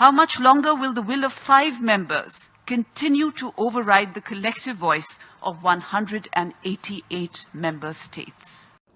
How much longer will the will of five members continue to override the collective voice of 188 member states?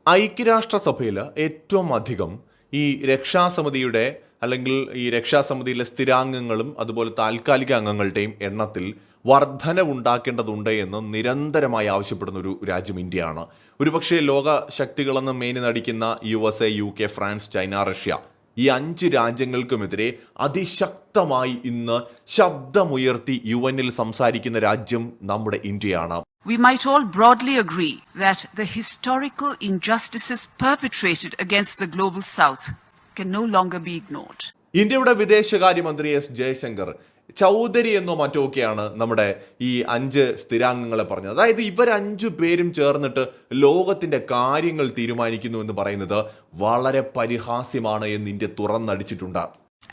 ഐക്യരാഷ്ട്രസഭയിൽ ഏറ്റവും അധികം ഈ രക്ഷാസമിതിയുടെ അല്ലെങ്കിൽ ഈ രക്ഷാസമിതിയിലെ സ്ഥിരാംഗങ്ങളും അതുപോലെ താൽക്കാലിക അംഗങ്ങളുടെയും എണ്ണത്തിൽ വർധനവുണ്ടാക്കേണ്ടതുണ്ട് എന്ന് നിരന്തരമായി ആവശ്യപ്പെടുന്ന ഒരു രാജ്യം ഇന്ത്യയാണ് ഒരുപക്ഷെ ലോക ശക്തികളെന്ന് മേനി നടിക്കുന്ന U S A U K France China Russia ഈ അഞ്ച് രാജ്യങ്ങൾക്കുമെതിരെ അതിശക്തമായി ഇന്ന് ശബ്ദമുയർത്തി യു എന്നിൽ സംസാരിക്കുന്ന രാജ്യം നമ്മുടെ ഇന്ത്യയാണ് We might all broadly agree that the historical injustices perpetrated against the global south can no longer be ignored. ഇന്ത്യയുടെ വിദേശകാര്യമന്ത്രി എസ് ജയശങ്കർ ചൗധരി എന്നോ മറ്റോ ഒക്കെയാണ് നമ്മുടെ ഈ അഞ്ച് സ്ഥിരാംഗങ്ങളെ പറഞ്ഞത്. അതായത് ഇവരഞ്ചു പേരും ചേർന്നിട്ട് ലോകത്തിന്റെ കാര്യങ്ങൾ തീരുമാനിക്കുന്നു എന്ന് പറയുന്നത് വളരെ പരിഹാസ്യമാണ് എന്ന് ഇന്ത്യ തുറന്നടിച്ചിട്ടുണ്ട്.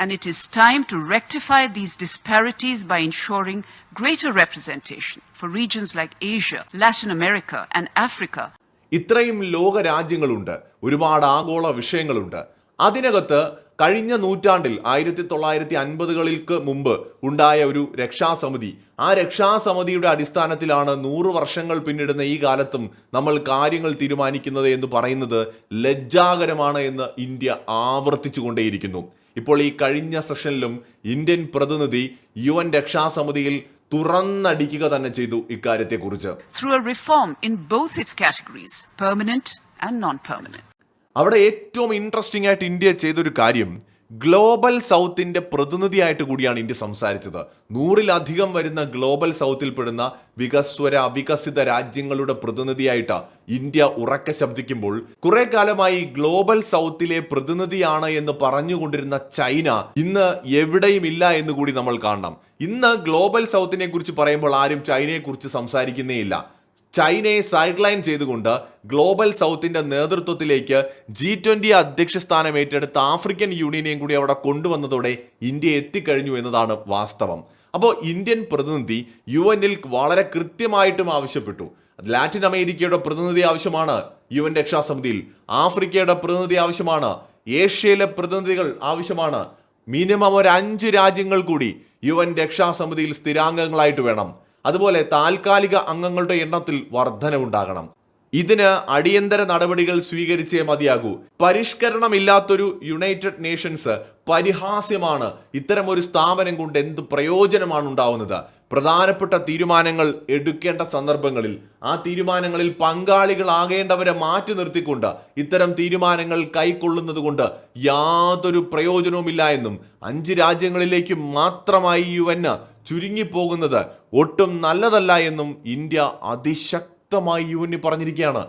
And it is time to rectify these disparities by ensuring greater representation for regions like Asia, Latin America, and Africa. ഇത്രയും ലോക രാജ്യങ്ങളുണ്ട് ഒരുപാട് ആഗോള വിഷയങ്ങളുണ്ട്. അതിനകത്ത് കഴിഞ്ഞ നൂറ്റാണ്ടിൽ ആയിരത്തി തൊള്ളായിരത്തി അൻപതുകൾക്ക് മുമ്പ് ഉണ്ടായ ഒരു രക്ഷാസമിതി. ആ രക്ഷാസമിതിയുടെ അടിസ്ഥാനത്തിലാണ് നൂറ് വർഷങ്ങൾ പിന്നിടുന്ന ഈ കാലത്തും നമ്മൾ കാര്യങ്ങൾ തീരുമാനിക്കുന്നത് എന്ന് പറയുന്നത് ലജ്ജാകരമാണ് എന്ന് ഇന്ത്യ ആവർത്തിച്ചുകൊണ്ടേയിരിക്കുന്നു. ഇപ്പോൾ ഈ കഴിഞ്ഞ സെഷനിലും ഇന്ത്യൻ പ്രതിനിധി യു എൻ രക്ഷാസമിതിയിൽ തുറന്നടിക്കുക തന്നെ ചെയ്തു ഇക്കാര്യത്തെക്കുറിച്ച്. Through a reform in both its categories, permanent and non permanent. അവിടെ ഏറ്റവും ഇൻട്രസ്റ്റിംഗ് ആയിട്ട് ഇന്ത്യ ചെയ്തൊരു കാര്യം ഗ്ലോബൽ സൗത്തിന്റെ പ്രതിനിധിയായിട്ട് കൂടിയാണ് ഇന്ത്യ സംസാരിച്ചത്. നൂറിലധികം വരുന്ന ഗ്ലോബൽ സൗത്തിൽ പെടുന്ന വികസ്വര വികസിത രാജ്യങ്ങളുടെ പ്രതിനിധിയായിട്ട് ഇന്ത്യ ഉറക്ക ശബ്ദിക്കുമ്പോൾ കുറെ കാലമായി ഗ്ലോബൽ സൗത്തിലെ പ്രതിനിധിയാണ് എന്ന് പറഞ്ഞുകൊണ്ടിരുന്ന ചൈന ഇന്ന് എവിടെയും ഇല്ല എന്ന് കൂടി നമ്മൾ കാണണം. ഇന്ന് ഗ്ലോബൽ സൗത്തിനെ കുറിച്ച് പറയുമ്പോൾ ആരും ചൈനയെക്കുറിച്ച് സംസാരിക്കുന്നേയില്ല ചൈനയെ സൈഡ് ലൈൻ ചെയ്തുകൊണ്ട് ഗ്ലോബൽ സൗത്തിന്റെ നേതൃത്വത്തിലേക്ക് ജി ട്വന്റി അധ്യക്ഷ സ്ഥാനം ഏറ്റെടുത്ത ആഫ്രിക്കൻ യൂണിയനെയും കൂടി അവിടെ കൊണ്ടുവന്നതോടെ ഇന്ത്യ എത്തിക്കഴിഞ്ഞു എന്നതാണ് വാസ്തവം. അപ്പോൾ ഇന്ത്യൻ പ്രതിനിധി യു എന്നിൽ വളരെ കൃത്യമായിട്ടും ആവശ്യപ്പെട്ടു. ലാറ്റിൻ അമേരിക്കയുടെ പ്രതിനിധി ആവശ്യമാണ് യു എൻ രക്ഷാസമിതിയിൽ. ആഫ്രിക്കയുടെ പ്രതിനിധി ആവശ്യമാണ്. ഏഷ്യയിലെ പ്രതിനിധികൾ ആവശ്യമാണ്. മിനിമം ഒരു അഞ്ച് രാജ്യങ്ങൾ കൂടി യു എൻ രക്ഷാസമിതിയിൽ സ്ഥിരാംഗങ്ങളായിട്ട് വേണം. അതുപോലെ താൽക്കാലിക അംഗങ്ങളുടെ എണ്ണത്തിൽ വർധനവുണ്ടാകണം. ഇതിന് അടിയന്തര നടപടികൾ സ്വീകരിച്ചേ മതിയാകൂ. പരിഷ്കരണമില്ലാത്തൊരു യുണൈറ്റഡ് നേഷൻസ് പരിഹാസ്യമാണ് ഇത്തരം ഒരു സ്ഥാപനം കൊണ്ട് എന്ത് പ്രയോജനമാണ് ഉണ്ടാവുന്നത് പ്രധാനപ്പെട്ട തീരുമാനങ്ങൾ എടുക്കേണ്ട സന്ദർഭങ്ങളിൽ ആ തീരുമാനങ്ങളിൽ പങ്കാളികളാകേണ്ടവരെ മാറ്റി നിർത്തിക്കൊണ്ട് ഇത്തരം തീരുമാനങ്ങൾ കൈക്കൊള്ളുന്നത് കൊണ്ട് യാതൊരു പ്രയോജനവുമില്ല എന്നും അഞ്ച് രാജ്യങ്ങളിലേക്ക് മാത്രമായി യു ചുരുങ്ങിപ്പോകുന്നത് ഒട്ടും നല്ലതല്ല എന്നും ഇന്ത്യ അതിശക്തമായി യു എൻ പറഞ്ഞിരിക്കുകയാണ്.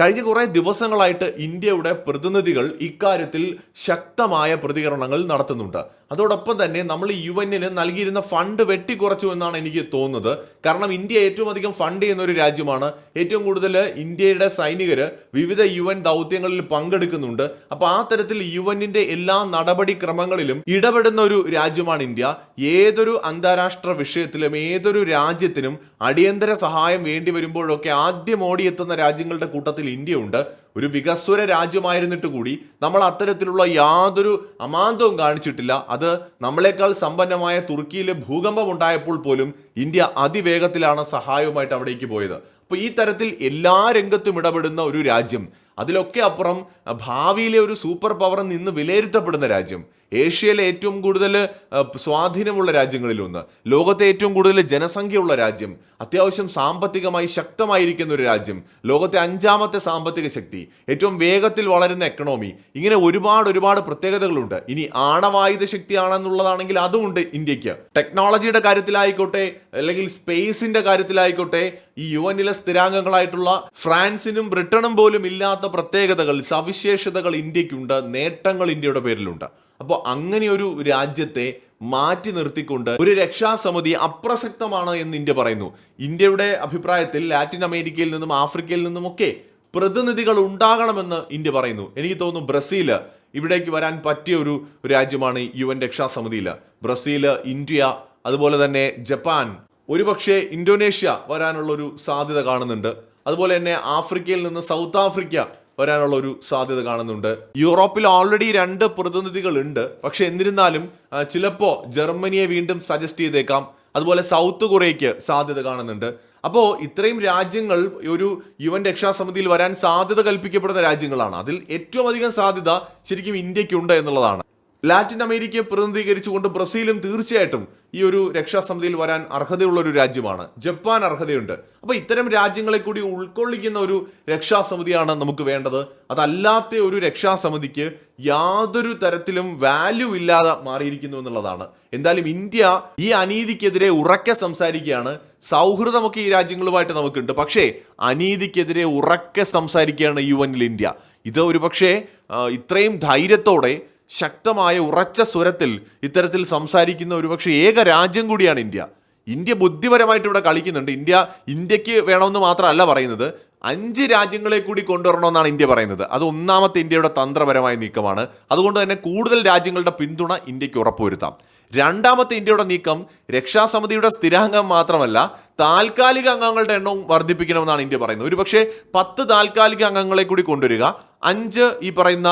കഴിഞ്ഞ കുറെ ദിവസങ്ങളായിട്ട് ഇന്ത്യയുടെ പ്രതിനിധികൾ ഇക്കാര്യത്തിൽ ശക്തമായ പ്രതികരണങ്ങൾ നടത്തുന്നുണ്ട്. അതോടൊപ്പം തന്നെ നമ്മൾ യു എന്നിന് നൽകിയിരുന്ന ഫണ്ട് വെട്ടിക്കുറച്ചു എന്നാണ് എനിക്ക് തോന്നുന്നത്. കാരണം ഇന്ത്യ ഏറ്റവും അധികം ഫണ്ട് ചെയ്യുന്ന ഒരു രാജ്യമാണ്. ഏറ്റവും കൂടുതൽ ഇന്ത്യയുടെ സൈനികർ വിവിധ യു എൻ ദൗത്യങ്ങളിൽ പങ്കെടുക്കുന്നുണ്ട്. അപ്പോൾ ആ തരത്തിൽ യു എന്നിന്റെ എല്ലാ നടപടിക്രമങ്ങളിലും ഇടപെടുന്ന ഒരു രാജ്യമാണ് ഇന്ത്യ. ഏതൊരു അന്താരാഷ്ട്ര വിഷയത്തിലും ഏതൊരു രാജ്യത്തിനും അടിയന്തര സഹായം വേണ്ടി വരുമ്പോഴൊക്കെ ആദ്യം ഓടിയെത്തുന്ന രാജ്യങ്ങളുടെ കൂട്ടത്തിൽ ഇന്ത്യ ഉണ്ട് ഒരു വികസ്വര രാജ്യമായിരുന്നിട്ട് കൂടി നമ്മൾ അത്തരത്തിലുള്ള യാതൊരു അമാന്തവും കാണിച്ചിട്ടില്ല. അത് നമ്മളെക്കാൾ സമ്പന്നമായ തുർക്കിയിൽ ഭൂകമ്പം ഉണ്ടായപ്പോൾ പോലും ഇന്ത്യ അതിവേഗത്തിലാണ് സഹായവുമായിട്ട് അവിടേക്ക് പോയത്. അപ്പോൾ ഈ തരത്തിൽ എല്ലാ രംഗത്തും ഇടപെടുന്ന ഒരു രാജ്യം അതിലൊക്കെ അപ്പുറം ഭാവിയിലെ ഒരു സൂപ്പർ പവർ നിന്ന് വിലയിരുത്തപ്പെടുന്ന രാജ്യം. ഏഷ്യയിലെ ഏറ്റവും കൂടുതൽ സ്വാധീനമുള്ള രാജ്യങ്ങളിലൊന്ന്. ലോകത്തെ ഏറ്റവും കൂടുതൽ ജനസംഖ്യയുള്ള രാജ്യം അത്യാവശ്യം സാമ്പത്തികമായി ശക്തമായിരിക്കുന്ന ഒരു രാജ്യം ലോകത്തെ അഞ്ചാമത്തെ സാമ്പത്തിക ശക്തി ഏറ്റവും വേഗത്തിൽ വളരുന്ന എക്കണോമി ഇങ്ങനെ ഒരുപാട് ഒരുപാട് പ്രത്യേകതകളുണ്ട്. ഇനി ആണവായുധ ശക്തിയാണെന്നുള്ളതാണെങ്കിൽ അതുമുണ്ട് ഇന്ത്യയ്ക്ക് ടെക്നോളജിയുടെ കാര്യത്തിലായിക്കോട്ടെ അല്ലെങ്കിൽ സ്പേസിന്റെ കാര്യത്തിലായിക്കോട്ടെ ഈ യു എന്നിലെ സ്ഥിരാംഗങ്ങളായിട്ടുള്ള ഫ്രാൻസിനും ബ്രിട്ടനും പോലും ഇല്ലാത്ത പ്രത്യേകതകൾ സവിശേഷതകൾ ഇന്ത്യക്കുണ്ട് നേട്ടങ്ങൾ ഇന്ത്യയുടെ പേരിലുണ്ട്. അപ്പോൾ അങ്ങനെ ഒരു രാജ്യത്തെ മാറ്റി നിർത്തിക്കൊണ്ട് ഒരു രക്ഷാസമിതി അപ്രസക്തമാണ് എന്ന് ഇന്ത്യ പറയുന്നു. ഇന്ത്യയുടെ അഭിപ്രായത്തിൽ ലാറ്റിൻ അമേരിക്കയിൽ നിന്നും ആഫ്രിക്കയിൽ നിന്നുമൊക്കെ പ്രതിനിധികൾ ഉണ്ടാകണമെന്ന് ഇന്ത്യ പറയുന്നു. എനിക്ക് തോന്നുന്നു ബ്രസീൽ ഇവിടേക്ക് വരാൻ പറ്റിയ ഒരു രാജ്യമാണ് യു എൻ രക്ഷാസമിതിയിൽ ബ്രസീൽ ഇന്ത്യ അതുപോലെ തന്നെ ജപ്പാൻ. ഒരുപക്ഷെ ഇന്തോനേഷ്യ വരാനുള്ള ഒരു സാധ്യത കാണുന്നുണ്ട്. അതുപോലെ തന്നെ ആഫ്രിക്കയിൽ നിന്ന് സൗത്ത് ആഫ്രിക്ക വരാനുള്ള ഒരു സാധ്യത കാണുന്നുണ്ട്. യൂറോപ്പിൽ ഓൾറെഡി രണ്ട് പ്രതിനിധികൾ ഉണ്ട് പക്ഷെ എന്നിരുന്നാലും ചിലപ്പോൾ ചിലപ്പോ ജർമ്മനിയെ വീണ്ടും സജസ്റ്റ് ചെയ്തേക്കാം. അതുപോലെ സൗത്ത് കൊറിയയ്ക്ക് സാധ്യത കാണുന്നുണ്ട്. അപ്പോൾ ഇത്രയും രാജ്യങ്ങൾ ഒരു യു എൻ രക്ഷാസമിതിയിൽ വരാൻ സാധ്യത കൽപ്പിക്കപ്പെടുന്ന രാജ്യങ്ങളാണ്. അതിൽ ഏറ്റവും അധികം സാധ്യത ശരിക്കും ഇന്ത്യക്കുണ്ട് എന്നുള്ളതാണ്. ലാറ്റിൻ അമേരിക്കയെ പ്രതിനിധീകരിച്ചുകൊണ്ട് ബ്രസീലും തീർച്ചയായിട്ടും ഈ ഒരു രക്ഷാസമിതിയിൽ വരാൻ അർഹതയുള്ള ഒരു രാജ്യമാണ്. ജപ്പാൻ അർഹതയുണ്ട്. അപ്പൊ ഇത്തരം രാജ്യങ്ങളെ കൂടി ഉൾക്കൊള്ളിക്കുന്ന ഒരു രക്ഷാസമിതിയാണ് നമുക്ക് വേണ്ടത്. അതല്ലാത്ത ഒരു രക്ഷാസമിതിക്ക് യാതൊരു തരത്തിലും വാല്യൂ ഇല്ലാതെ മാറിയിരിക്കുന്നു എന്നുള്ളതാണ്. എന്തായാലും ഇന്ത്യ ഈ അനീതിക്കെതിരെ ഉറക്കെ സംസാരിക്കുകയാണ്. സൗഹൃദമൊക്കെ ഈ രാജ്യങ്ങളുമായിട്ട് നമുക്കുണ്ട്. പക്ഷേ അനീതിക്കെതിരെ ഉറക്കെ സംസാരിക്കുകയാണ് യു എനിൽ ഇന്ത്യ. ഇത് ഒരു പക്ഷേ ഇത്രയും ധൈര്യത്തോടെ ശക്തമായ ഉറച്ച സ്വരത്തിൽ ഇത്തരത്തിൽ സംസാരിക്കുന്ന ഒരുപക്ഷെ ഏക രാജ്യം കൂടിയാണ് ഇന്ത്യ. ഇന്ത്യ ബുദ്ധിപരമായിട്ട് ഇവിടെ കളിക്കുന്നുണ്ട്. ഇന്ത്യ ഇന്ത്യയ്ക്ക് വേണമെന്ന് മാത്രമല്ല പറയുന്നത്. അഞ്ച് രാജ്യങ്ങളെ കൂടി കൊണ്ടുവരണമെന്നാണ് ഇന്ത്യ പറയുന്നത്. അത് ഒന്നാമത്തെ ഇന്ത്യയുടെ തന്ത്രപരമായ നീക്കമാണ്. അതുകൊണ്ട് തന്നെ കൂടുതൽ രാജ്യങ്ങളുടെ പിന്തുണ ഇന്ത്യയ്ക്ക് ഉറപ്പുവരുത്താം. രണ്ടാമത്തെ ഇന്ത്യയുടെ നീക്കം രക്ഷാസമിതിയുടെ സ്ഥിരാംഗം മാത്രമല്ല താൽക്കാലിക അംഗങ്ങളുടെ എണ്ണവും വർദ്ധിപ്പിക്കണമെന്നാണ് ഇന്ത്യ പറയുന്നത്. ഒരുപക്ഷെ പത്ത് താൽക്കാലിക അംഗങ്ങളെ കൂടി കൊണ്ടുവരിക അഞ്ച് ഈ പറയുന്ന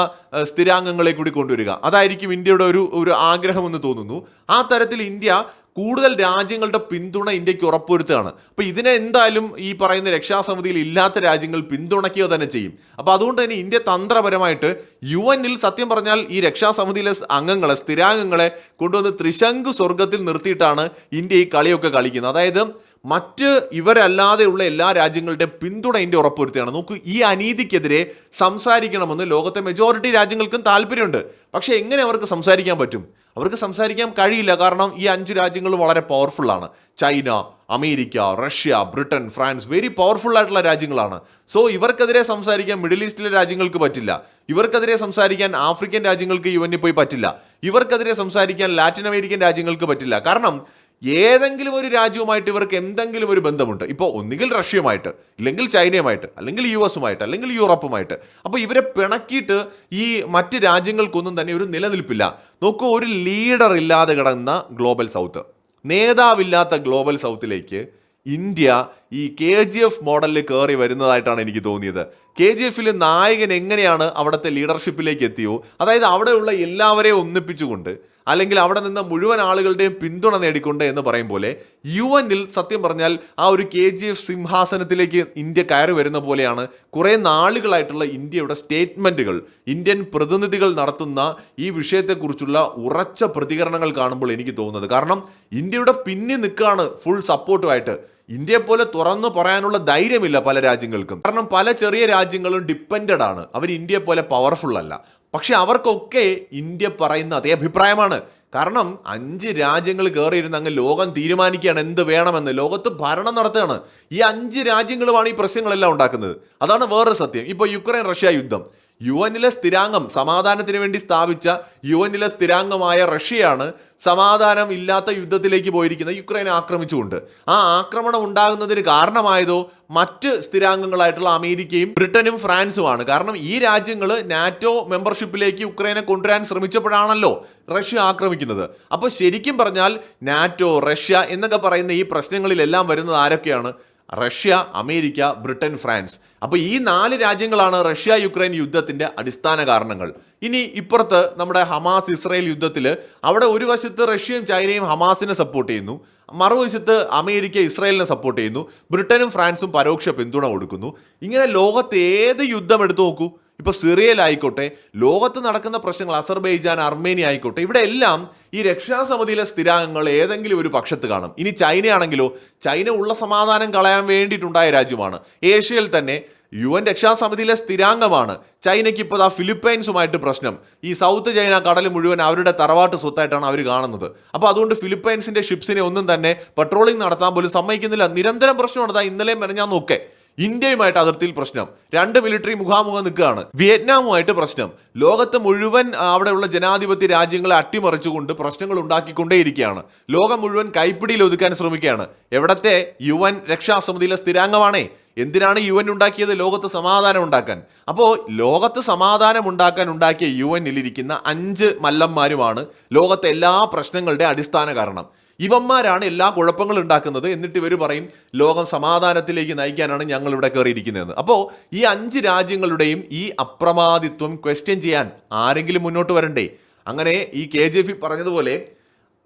സ്ഥിരാംഗങ്ങളെ കൂടി കൊണ്ടുവരിക. അതായിരിക്കും ഇന്ത്യയുടെ ഒരു ഒരു ആഗ്രഹമെന്ന് തോന്നുന്നു. ആ തരത്തിൽ ഇന്ത്യ കൂടുതൽ രാജ്യങ്ങളുടെ പിന്തുണ ഇന്ത്യയ്ക്ക് ഉറപ്പുവരുത്തുകയാണ്. അപ്പൊ ഇതിനെ എന്തായാലും ഈ പറയുന്ന രക്ഷാസമിതിയിൽ ഇല്ലാത്ത രാജ്യങ്ങൾ പിന്തുണയ്ക്കുക തന്നെ ചെയ്യും. അപ്പൊ അതുകൊണ്ട് തന്നെ ഇന്ത്യ തന്ത്രപരമായിട്ട് യു എന്നിൽ സത്യം പറഞ്ഞാൽ ഈ രക്ഷാസമിതിയിലെ അംഗങ്ങളെ സ്ഥിരാംഗങ്ങളെ കൊണ്ടുവന്ന് ത്രിശങ്കു സ്വർഗത്തിൽ നിർത്തിയിട്ടാണ് ഇന്ത്യ ഈ കളിയൊക്കെ കളിക്കുന്നത്. അതായത് മറ്റ് ഇവരല്ലാതെയുള്ള എല്ലാ രാജ്യങ്ങളുടെയും പിന്തുണ ഇന്ത്യ ഉറപ്പുവരുത്തുകയാണ്. നോക്കൂ ഈ അനീതിക്കെതിരെ സംസാരിക്കണമെന്ന് ലോകത്തെ മെജോറിറ്റി രാജ്യങ്ങൾക്കും താല്പര്യമുണ്ട്. പക്ഷേ എങ്ങനെ അവർക്ക് സംസാരിക്കാൻ പറ്റും? അവർക്ക് സംസാരിക്കാൻ കഴിയില്ല. കാരണം ഈ അഞ്ച് രാജ്യങ്ങളും വളരെ പവർഫുള്ളാണ് China America Russia Britain France very powerful ആയിട്ടുള്ള രാജ്യങ്ങളാണ്. സോ ഇവർക്കെതിരെ സംസാരിക്കാൻ മിഡിൽ ഈസ്റ്റിലെ രാജ്യങ്ങൾക്ക് പറ്റില്ല. ഇവർക്കെതിരെ സംസാരിക്കാൻ ആഫ്രിക്കൻ രാജ്യങ്ങൾക്ക് യുവനിൽ പോയി പറ്റില്ല. ഇവർക്കെതിരെ സംസാരിക്കാൻ ലാറ്റിൻ അമേരിക്കൻ രാജ്യങ്ങൾക്ക് പറ്റില്ല. കാരണം ഏതെങ്കിലും ഒരു രാജ്യവുമായിട്ട് ഇവർക്ക് എന്തെങ്കിലും ഒരു ബന്ധമുണ്ട്. ഇപ്പോൾ ഒന്നുകിൽ റഷ്യയുമായിട്ട് ഇല്ലെങ്കിൽ ചൈനയുമായിട്ട് അല്ലെങ്കിൽ യു എസുമായിട്ട് അല്ലെങ്കിൽ യൂറോപ്പുമായിട്ട്. അപ്പോൾ ഇവരെ പിണക്കിയിട്ട് ഈ മറ്റ് രാജ്യങ്ങൾക്കൊന്നും തന്നെ ഒരു നിലനിൽപ്പില്ല. നോക്കൂ ഒരു ലീഡർ ഇല്ലാതെ കിടന്ന ഗ്ലോബൽ സൗത്ത് നേതാവില്ലാത്ത ഗ്ലോബൽ സൗത്തിലേക്ക് ഇന്ത്യ ഈ കെ ജി എഫ് മോഡലിൽ കയറി വരുന്നതായിട്ടാണ് എനിക്ക് തോന്നിയത്. കെ ജി എഫിൽ നായകൻ എങ്ങനെയാണ് അവിടുത്തെ ലീഡർഷിപ്പിലേക്ക് എത്തിയോ? അതായത് അവിടെയുള്ള എല്ലാവരെയും ഒന്നിപ്പിച്ചുകൊണ്ട് അല്ലെങ്കിൽ അവിടെ നിന്ന് മുഴുവൻ ആളുകളുടെയും പിന്തുണ നേടിക്കൊണ്ട് എന്ന് പറയും പോലെ യു എന്നിൽ സത്യം പറഞ്ഞാൽ ആ ഒരു കെ ജി എഫ് സിംഹാസനത്തിലേക്ക് ഇന്ത്യ കയറി വരുന്ന പോലെയാണ് കുറേ നാളുകളായിട്ടുള്ള ഇന്ത്യയുടെ സ്റ്റേറ്റ്മെന്റുകൾ ഇന്ത്യൻ പ്രതിനിധികൾ നടത്തുന്ന ഈ വിഷയത്തെക്കുറിച്ചുള്ള ഉറച്ച പ്രതികരണങ്ങൾ കാണുമ്പോൾ എനിക്ക് തോന്നുന്നത്. കാരണം ഇന്ത്യയുടെ പിന്നിൽ നിൽക്കുകയാണ് ഫുൾ സപ്പോർട്ടുമായിട്ട് ഇന്ത്യയെ പോലെ തുറന്നു പറയാനുള്ള ധൈര്യമില്ല പല രാജ്യങ്ങൾക്കും. കാരണം പല ചെറിയ രാജ്യങ്ങളും ഡിപ്പെൻഡഡ് ആണ്. അവർ ഇന്ത്യയെ പോലെ പവർഫുൾ അല്ല. പക്ഷെ അവർക്കൊക്കെ ഇന്ത്യ പറയുന്ന അതേ അഭിപ്രായമാണ്. കാരണം അഞ്ച് രാജ്യങ്ങൾ കയറിയിരുന്ന് അങ്ങ് ലോകം തീരുമാനിക്കുകയാണ് എന്ത് വേണമെന്ന്. ലോകത്ത് ഭരണം നടത്തുകയാണ്. ഈ അഞ്ച് രാജ്യങ്ങളുമാണ് ഈ പ്രശ്നങ്ങളെല്ലാം ഉണ്ടാക്കുന്നത്. അതാണ് വേറൊരു സത്യം. ഇപ്പോൾ യുക്രൈൻ റഷ്യ യുദ്ധം. യു എന്നിലെ സ്ഥിരാംഗം സമാധാനത്തിന് വേണ്ടി സ്ഥാപിച്ച യു എന്നിലെ സ്ഥിരാംഗമായ റഷ്യയാണ് സമാധാനം ഇല്ലാത്ത യുദ്ധത്തിലേക്ക് പോയിരിക്കുന്നത്. യുക്രൈനെ ആക്രമിച്ചുകൊണ്ട്. ആ ആക്രമണം ഉണ്ടാകുന്നതിന് കാരണമായതോ മറ്റ് സ്ഥിരാംഗങ്ങളായിട്ടുള്ള അമേരിക്കയും ബ്രിട്ടനും ഫ്രാൻസുമാണ്. കാരണം ഈ രാജ്യങ്ങൾ നാറ്റോ മെമ്പർഷിപ്പിലേക്ക് ഉക്രൈനെ കൊണ്ടുവരാൻ ശ്രമിച്ചപ്പോഴാണല്ലോ റഷ്യ ആക്രമിക്കുന്നത്. അപ്പോൾ ശരിക്കും പറഞ്ഞാൽ നാറ്റോ റഷ്യ എന്നൊക്കെ പറയുന്ന ഈ പ്രശ്നങ്ങളിലെല്ലാം വരുന്നത് ആരൊക്കെയാണ്? Russia America Britain France. അപ്പോൾ ഈ നാല് രാജ്യങ്ങളാണ് റഷ്യ യുക്രൈൻ യുദ്ധത്തിന്റെ അടിസ്ഥാന കാരണങ്ങൾ. ഇനി ഇപ്പുറത്ത് നമ്മുടെ ഹമാസ് ഇസ്രായേൽ യുദ്ധത്തിൽ അവിടെ ഒരു വശത്ത് റഷ്യയും ചൈനയും ഹമാസിനെ സപ്പോർട്ട് ചെയ്യുന്നു. മറുവശത്ത് അമേരിക്ക ഇസ്രായേലിനെ സപ്പോർട്ട് ചെയ്യുന്നു. ബ്രിട്ടനും ഫ്രാൻസും പരോക്ഷ പിന്തുണ കൊടുക്കുന്നു. ഇങ്ങനെ ലോകത്ത് ഏത് യുദ്ധം എടുത്തു നോക്കൂ? ഇപ്പൊ സിറിയയിലായിക്കോട്ടെ ലോകത്ത് നടക്കുന്ന പ്രശ്നങ്ങൾ അസർബൈജാൻ അർമേനിയ ആയിക്കോട്ടെ ഇവിടെ എല്ലാം ഈ രക്ഷാസമിതിയിലെ സ്ഥിരാംഗങ്ങൾ ഏതെങ്കിലും ഒരു പക്ഷത്ത് കാണും. ഇനി ചൈനയാണെങ്കിലോ ചൈന ഉള്ള സമാധാനം കളയാൻ വേണ്ടിയിട്ടുണ്ടായ രാജ്യമാണ്. ഏഷ്യയിൽ തന്നെ യു എൻ രക്ഷാസമിതിയിലെ സ്ഥിരാംഗമാണ്. ചൈനയ്ക്ക് ഇപ്പോൾ ആ ഫിലിപ്പൈൻസുമായിട്ട് പ്രശ്നം. ഈ സൗത്ത് ചൈന കടൽ മുഴുവൻ അവരുടെ തറവാട്ട് സ്വത്തായിട്ടാണ് അവർ കാണുന്നത്. അപ്പോൾ അതുകൊണ്ട് ഫിലിപ്പൈൻസിന്റെ ഷിപ്സിനെ ഒന്നും തന്നെ പെട്രോളിംഗ് നടത്താൻ പോലും സമ്മതിക്കുന്നില്ല. നിരന്തരം പ്രശ്നമാണ് ഇന്നലെയും നോക്കേ. ഇന്ത്യയുമായിട്ട് അതിർത്തിയിൽ പ്രശ്നം. രണ്ട് മിലിറ്ററി മുഖാമുഖം നിൽക്കുകയാണ്. വിയറ്റ്നാമുമായിട്ട് പ്രശ്നം. ലോകത്ത് മുഴുവൻ അവിടെയുള്ള ജനാധിപത്യ രാജ്യങ്ങളെ അട്ടിമറിച്ചുകൊണ്ട് പ്രശ്നങ്ങൾ ഉണ്ടാക്കിക്കൊണ്ടേയിരിക്കുകയാണ്. ലോകം മുഴുവൻ കൈപ്പിടിയിൽ ഒതുക്കാൻ ശ്രമിക്കുകയാണ്. എവിടത്തെ യു എൻ രക്ഷാസമിതിയിലെ സ്ഥിരാംഗമാണേ? എന്തിനാണ് യു എൻ ഉണ്ടാക്കിയത്? ലോകത്ത് സമാധാനം ഉണ്ടാക്കാൻ. അപ്പോൾ ലോകത്ത് സമാധാനം ഉണ്ടാക്കാൻ ഉണ്ടാക്കിയ യു എന്നിലിരിക്കുന്ന അഞ്ച് മല്ലന്മാരുമാണ് ലോകത്തെ എല്ലാ പ്രശ്നങ്ങളുടെ അടിസ്ഥാന കാരണം. ഇവന്മാരാണ് എല്ലാ കുഴപ്പങ്ങളും ഉണ്ടാക്കുന്നത്. എന്നിട്ട് ഇവർ പറയും ലോകം സമാധാനത്തിലേക്ക് നയിക്കാനാണ് ഞങ്ങൾ ഇവിടെ കയറിയിരിക്കുന്നതെന്ന് അപ്പോൾ ഈ അഞ്ച് രാജ്യങ്ങളുടെയും ഈ അപ്രമാദിത്വം ക്വസ്റ്റ്യൻ ചെയ്യാൻ ആരെങ്കിലും മുന്നോട്ട് വരണ്ടേ? അങ്ങനെ ഈ കെ ജെ പറഞ്ഞതുപോലെ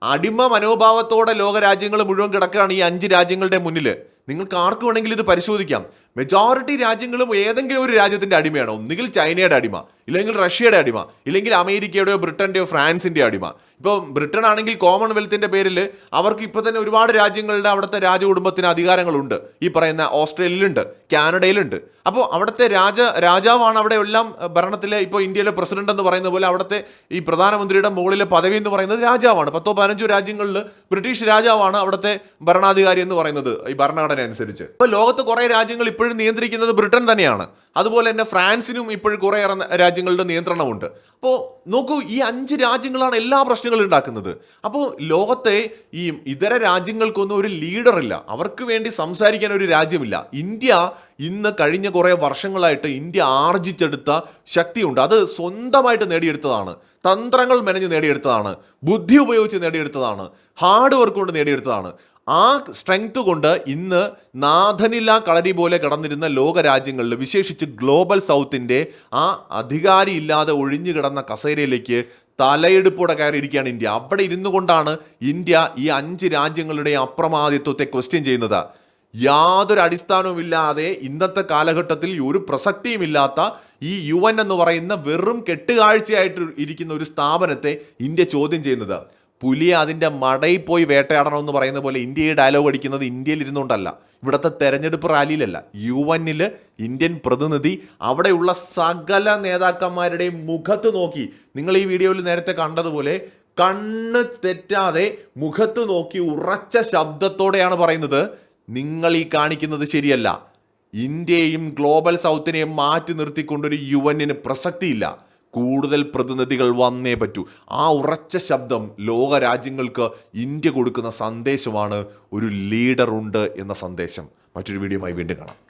അടിമ മനോഭാവത്തോടെ ലോകരാജ്യങ്ങൾ മുഴുവൻ കിടക്കുകയാണ് ഈ അഞ്ച് രാജ്യങ്ങളുടെ മുന്നിൽ നിങ്ങൾക്ക് ആർക്ക് വേണമെങ്കിലും ഇത് പരിശോധിക്കാം. മെജോറിറ്റി രാജ്യങ്ങളും ഏതെങ്കിലും ഒരു രാജ്യത്തിന്റെ അടിമയാണ്? ഒന്നുകിൽ ചൈനയുടെ അടിമ. ഇല്ലെങ്കിൽ റഷ്യയുടെ അടിമ ഇല്ലെങ്കിൽ അമേരിക്കയുടെയോ ബ്രിട്ടന്റെയോ ഫ്രാൻസിന്റെ അടിമ. ഇപ്പം ബ്രിട്ടൻ ആണെങ്കിൽ കോമൺവെൽത്തിന്റെ പേരിൽ അവർക്ക് ഇപ്പോൾ തന്നെ ഒരുപാട് രാജ്യങ്ങളുടെ അവിടുത്തെ രാജകുടുംബത്തിന് അധികാരങ്ങളുണ്ട്. ഈ പറയുന്ന ഓസ്ട്രേലിയയിലുണ്ട് കാനഡയിലുണ്ട്. അപ്പോൾ അവിടുത്തെ രാജ രാജാവാണ് അവിടെ എല്ലാം ഭരണത്തിലെ ഇപ്പോൾ ഇന്ത്യയിലെ പ്രസിഡന്റ് എന്ന് പറയുന്ന പോലെ അവിടുത്തെ ഈ പ്രധാനമന്ത്രിയുടെ മുകളിലെ പദവി എന്ന് പറയുന്നത് രാജാവാണ്. പത്തോ പതിനഞ്ചോ രാജ്യങ്ങളിൽ ബ്രിട്ടീഷ് രാജാവാണ് അവിടുത്തെ ഭരണാധികാരി എന്ന് പറയുന്നത് ഈ ഭരണഘടന അനുസരിച്ച്. അപ്പോൾ ലോകത്ത് കുറേ രാജ്യങ്ങൾ ഇപ്പോഴും നിയന്ത്രിക്കുന്നത് ബ്രിട്ടൻ തന്നെയാണ്. അതുപോലെ തന്നെ ഫ്രാൻസിനും ഇപ്പോഴും കുറേയേറെ രാജ്യങ്ങളുടെ നിയന്ത്രണമുണ്ട്. അപ്പോൾ നോക്കൂ ഈ അഞ്ച് രാജ്യങ്ങളാണ് എല്ലാ പ്രശ്നങ്ങളും ഉണ്ടാക്കുന്നത്. അപ്പോൾ ലോകത്തെ ഈ ഇതര രാജ്യങ്ങൾക്കൊന്നും ഒരു ലീഡറില്ല. അവർക്ക് വേണ്ടി സംസാരിക്കാൻ ഒരു രാജ്യമില്ല. ഇന്ത്യ ഇന്ന് കഴിഞ്ഞ കുറേ വർഷങ്ങളായിട്ട് ഇന്ത്യ ആർജിച്ചെടുത്ത ശക്തിയുണ്ട്. അത് സ്വന്തമായിട്ട് നേടിയെടുത്തതാണ്. തന്ത്രങ്ങൾ മെനഞ്ഞ് നേടിയെടുത്തതാണ്. ബുദ്ധി ഉപയോഗിച്ച് നേടിയെടുത്തതാണ്. ഹാർഡ് വർക്ക് കൊണ്ട് നേടിയെടുത്തതാണ്. ആ സ്ട്രെങ്ത് കൊണ്ട് ഇന്ന് നാഥനില്ല കളരി പോലെ കടന്നിരുന്ന ലോകരാജ്യങ്ങളിൽ വിശേഷിച്ച് ഗ്ലോബൽ സൗത്തിന്റെ ആ അധികാരി ഇല്ലാതെ ഒഴിഞ്ഞു കിടന്ന കസേരയിലേക്ക് തലയെടുപ്പോടെ കയറിയിരിക്കുകയാണ് ഇന്ത്യ. അവിടെ ഇരുന്നു കൊണ്ടാണ് ഇന്ത്യ ഈ അഞ്ച് രാജ്യങ്ങളുടെ അപ്രമാദിത്വത്തെ ക്വസ്റ്റ്യൻ ചെയ്യുന്നത്. യാതൊരു അടിസ്ഥാനവുമില്ലാതെ ഇന്നത്തെ കാലഘട്ടത്തിൽ ഒരു പ്രസക്തിയുമില്ലാത്ത ഈ യു എന്ന് പറയുന്ന വെറും കെട്ടുകാഴ്ചയായിട്ട് ഇരിക്കുന്ന ഒരു സ്ഥാപനത്തെ ഇന്ത്യ ചോദ്യം ചെയ്യുന്നത്. പുലിയെ അതിന്റെ മടയിൽ പോയി വേട്ടയാടണമെന്ന് പറയുന്ന പോലെ ഇന്ത്യയെ ഡയലോഗ് അടിക്കുന്നത് ഇന്ത്യയിൽ ഇരുന്നുകൊണ്ടല്ല. ഇവിടുത്തെ തെരഞ്ഞെടുപ്പ് റാലിയിലല്ല. യു എന്നിൽ ഇന്ത്യൻ പ്രതിനിധി അവിടെയുള്ള സകല നേതാക്കന്മാരുടെയും മുഖത്ത് നോക്കി. നിങ്ങൾ ഈ വീഡിയോയിൽ നേരത്തെ കണ്ടതുപോലെ കണ്ണ് തെറ്റാതെ മുഖത്ത് നോക്കി ഉറച്ച ശബ്ദത്തോടെയാണ് പറയുന്നത്. നിങ്ങൾ ഈ കാണിക്കുന്നത് ശരിയല്ല. ഇന്ത്യയും ഗ്ലോബൽ സൗത്തിനെയും മാറ്റി നിർത്തിക്കൊണ്ടൊരു യു എന്നിന് പ്രസക്തിയില്ല. കൂടുതൽ പ്രതിനിധികൾ വന്നേ പറ്റൂ. ആ ഉറച്ച ശബ്ദം ലോക രാജ്യങ്ങൾക്ക് ഇന്ത്യ കൊടുക്കുന്ന സന്ദേശമാണ് ഒരു ലീഡറുണ്ട് എന്ന സന്ദേശം. മറ്റൊരു വീഡിയോയുമായി വീണ്ടും കാണാം.